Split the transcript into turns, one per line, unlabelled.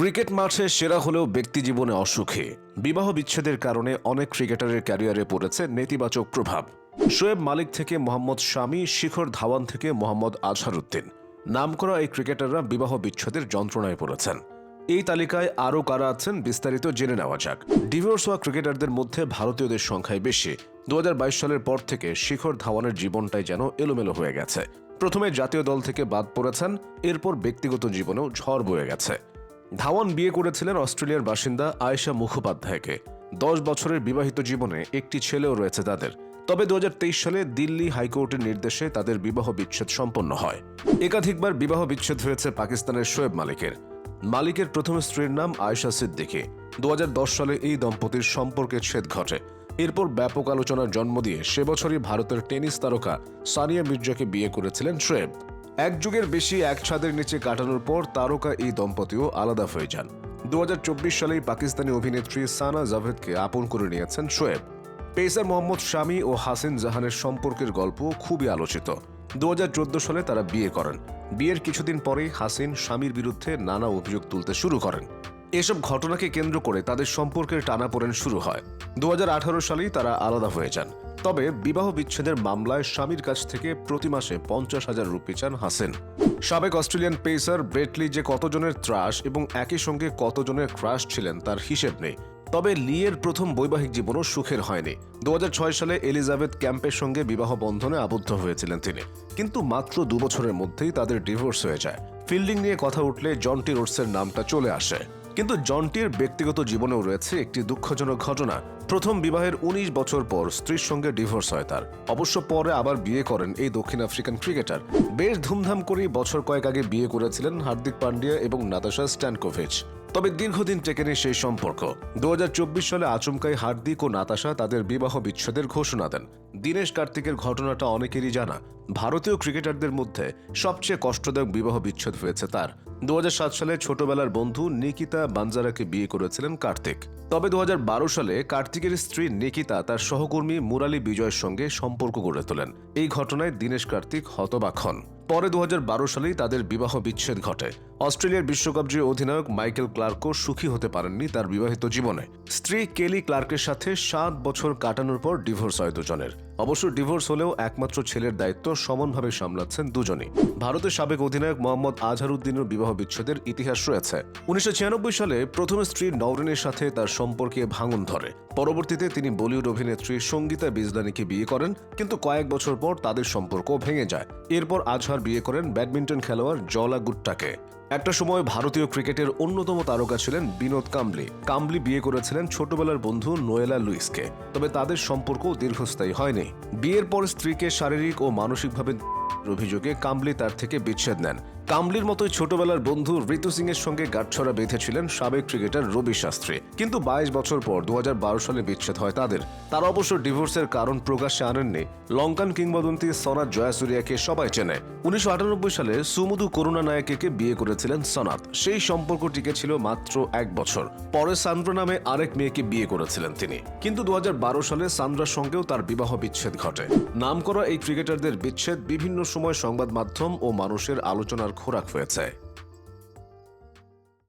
Cricket মাঠে সেরা হলেও ব্যক্তি জীবনে অসুখী। বিবাহ বিচ্ছেদের কারণে অনেক ক্রিকেটারের ক্যারিয়ারে পড়েছে নেতিবাচক প্রভাব। শোয়েব মালিক থেকে মোহাম্মদ শামী, শিখর ধাওয়ান থেকে মোহাম্মদ আজহারউদ্দিন। নামকরা এই ক্রিকেটাররা বিবাহ বিচ্ছেদের যন্ত্রণায় পড়েছেন। এই তালিকায় আরও কারা আছেন বিস্তারিত জেনে নেওয়া যাক। ডিভোর্স হওয়া ক্রিকেটারদের মধ্যে ভারতীয়দের সংখ্যাই বেশি। দুহাজার বাইশ সালের পর থেকে শিখর ধাওয়ানের জীবনটাই যেন এলোমেলো হয়ে গেছে। প্রথমে জাতীয় দল থেকে বাদ পড়েছেন, এরপর ব্যক্তিগত জীবনেও ঝড় বয়ে গেছে। ধাওয়ান বিয়ে করেছিলেন অস্ট্রেলিয়ার বাসিন্দা আয়েশা মুখোপাধ্যায়কে। দশ বছরের বিবাহিত জীবনে একটি ছেলেও রয়েছে তাদের। তবে দু হাজার তেইশ সালে দিল্লি হাইকোর্টের নির্দেশে তাদের বিবাহ বিচ্ছেদ সম্পন্ন হয়। একাধিকবার বিবাহ বিচ্ছেদ হয়েছে পাকিস্তানের শোয়েব মালিকের। মালিকের প্রথম স্ত্রীর নাম আয়েশা সিদ্দিকী। দু সালে এই দম্পতির সম্পর্কে ছেদ ঘটে। এরপর ব্যাপক আলোচনার জন্ম দিয়ে সে বছরই ভারতের টেনিস তারকা সানিয়া মির্জাকে বিয়ে করেছিলেন শোয়েব। এক যুগের বেশি এক ছাদের নিচে কাটানোর পর তারকা এই দম্পতিও আলাদা হয়ে যান। দুহাজার চব্বিশ সালেই পাকিস্তানি অভিনেত্রী সানা জাভেদকে আপন করে নিয়েছেন শোয়েব। পেসার মোহাম্মদ শামী ও হাসিন জাহানের সম্পর্কের গল্প খুবই আলোচিত। দুহাজার চোদ্দ সালে তারা বিয়ে করেন। বিয়ের কিছুদিন পরেই হাসিন স্বামীর বিরুদ্ধে নানা অভিযোগ তুলতে শুরু করেন। এসব ঘটনাকে কেন্দ্র করে তাদের সম্পর্কের টানাপোড়েন শুরু হয়। দু হাজার আঠারো সালেই তারা আলাদা হয়ে যান। তবে বিবাহ বিচ্ছেদের মামলায় স্বামীর কাছ থেকে প্রতি মাসে পঞ্চাশ হাজার রুপি চান হাসেন। সাবেক অস্ট্রেলিয়ান পেসার ব্রেটলি যে কতজনের ত্রাস এবং একই সঙ্গে কতজনের ক্রাশ ছিলেন তার হিসেব নেই। তবে লিয়ের প্রথম বৈবাহিক জীবনও সুখের হয়নি। দু হাজার ছয় সালে এলিজাবেথ ক্যাম্পের সঙ্গে বিবাহ বন্ধনে আবদ্ধ হয়েছিলেন তিনি। কিন্তু মাত্র দু বছরের মধ্যেই তাদের ডিভোর্স হয়ে যায়। ফিল্ডিং নিয়ে কথা উঠলে জন্টি রোডসের নামটা চলে আসে। কিন্তু জন্টির ব্যক্তিগত জীবনেও রয়েছে একটি দুঃখজনক ঘটনা। প্রথম বিবাহের ১৯ বছর পর স্ত্রীর সঙ্গে ডিভোর্স হয় তার। অবশ্য পরে আবার বিয়ে করেন এই দক্ষিণ আফ্রিকান ক্রিকেটার। বেশ ধুমধাম করেই বছর কয়েক আগে বিয়ে করেছিলেন হার্দিক পান্ডিয়া এবং নাতাশা স্ট্যানকোভিচ। তবে দীর্ঘদিন টেকেনি সেই সম্পর্ক। দু হাজার চব্বিশ সালে আচমকাই হার্দিক ও নাতাশা তাদের বিবাহ বিচ্ছেদের ঘোষণা দেন। দীনেশ কার্তিকের ঘটনাটা অনেকেরই জানা। ভারতীয় ক্রিকেটারদের মধ্যে সবচেয়ে কষ্টদায়ক বিবাহ বিচ্ছেদ হয়েছে তার। দু হাজার সাত সালে ছোটবেলার বন্ধু নিকিতা বানজারাকে বিয়ে করেছিলেন কার্তিক। তবে দু হাজার বারো সালে কার্তিকের স্ত্রী নিকিতা তার সহকর্মী মুরালি বিজয়ের সঙ্গে সম্পর্ক গড়ে তোলেন। এই ঘটনায় দীনেশ কার্তিক হতবাক হন। পরে দু হাজার বারো সালেই তাদের বিবাহ বিচ্ছেদ ঘটে। অস্ট্রেলিয়ার বিশ্বকাপ জয়ী অধিনায়ক মাইকেল ক্লার্কও সুখী হতে পারেননি তার বিবাহিত জীবনে। স্ত্রী কেলি ক্লার্কের সাথে সাত বছর কাটানোর পর ডিভোর্স হয় দুজনের। অবশ্য ডিভোর্স হলেও একমাত্র ছেলের দায়িত্ব সমানভাবে সামলাচ্ছেন দুজনই। ভারতের সাবেক অধিনায়ক মোহাম্মদ আজহারউদ্দিনের বিবাহ বিচ্ছেদের ইতিহাস রয়েছে। উনিশশো ছিয়ানব্বই সালে প্রথম স্ত্রী নওরিনের সাথে তার সম্পর্কে ভাঙন ধরে। পরবর্তীতে তিনি বলিউড অভিনেত্রী সঙ্গীতা বিজলানিকে বিয়ে করেন, কিন্তু কয়েক বছর পর তাদের সম্পর্ক ভেঙে যায়। এরপর আজহার বিয়ে করেন ব্যাডমিন্টন খেলোয়াড় জলা গুট্টাকে। একটা সময় ভারতীয় ক্রিকেটের অন্যতম তারকা ছিলেন বিনোদ কাম্বলি। কাম্বলি বিয়ে করেছিলেন ছোটবেলার বন্ধু নোয়েলা লুইসকে। তবে তাদের সম্পর্ক দীর্ঘস্থায়ী হয়নি। বিয়ের পর স্ত্রীকে শারীরিক ও মানসিকভাবে অভিযোগে কাম্বলি তার থেকে বিচ্ছেদ নেন। কামলির মতোই ছোটবেলার বন্ধু ঋতু সিং এর সঙ্গে গাঁটছড়া বেঁধেছিলেন সাবেক ক্রিকেটার রবি শাস্ত্রী। কিন্তু বাইশ বছর পর দু হাজার বারো সালে বিচ্ছেদ হয় তাদের। তার অবশ্য ডিভোর্সের কারণ প্রকাশ্যে আনেননি। লঙ্কান কিংবদন্তি সনাত জয়াসুরিয়াকে সবাই চেনে। উনিশশো আটানব্বই সালে সুমুদু করুণা নায়কেকে বিয়ে করেছিলেন সনাত। সেই সম্পর্ক টিকে ছিল মাত্র এক বছর। পরে সান্দ্রা নামে আরেক মেয়েকে বিয়ে করেছিলেন তিনি। কিন্তু দু হাজার বারো সালে সান্দ্রার সঙ্গেও তার বিবাহ বিচ্ছেদ ঘটে। নামকরা এই ক্রিকেটারদের বিচ্ছেদ বিভিন্ন সময় সংবাদ মাধ্যম ও মানুষের আলোচনার খোরাক হয়েছে।